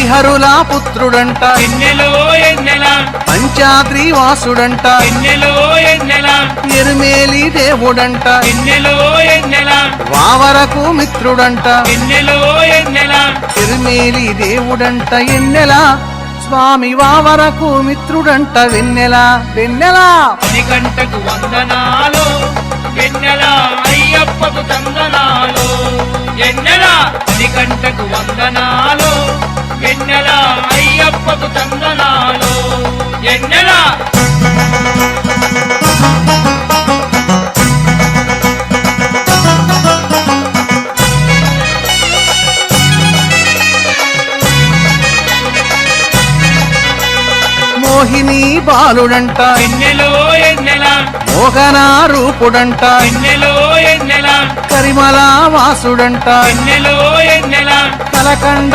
హరిహరుల పుత్రుడంట. పంచాద్రి వాసుడంట. ఎరుమేలి దేవుడంట. వావరకు మిత్రుడంట. ఎరుమేలి దేవుడంట ఎన్నెల. స్వామి వావరకు మిత్రుడంట వెన్నెల. వెన్నెల! గంటకు వందనాలు. ఎన్నెల అయ్యప్పకు చందనాలు. ఎన్నెల! గంటకు వందనాలు. ఎన్నెల అయ్యప్పకు చందనాలు? ఎన్నెల? మోహిని బాలుడంట ఎన్నెలో ఎన్నెల? మోహన రూపుడంట ఎన్నెలో ఎన్నెల? కరిమల వాసుడంట ఎన్నెలో ఎన్నెల? కలకండ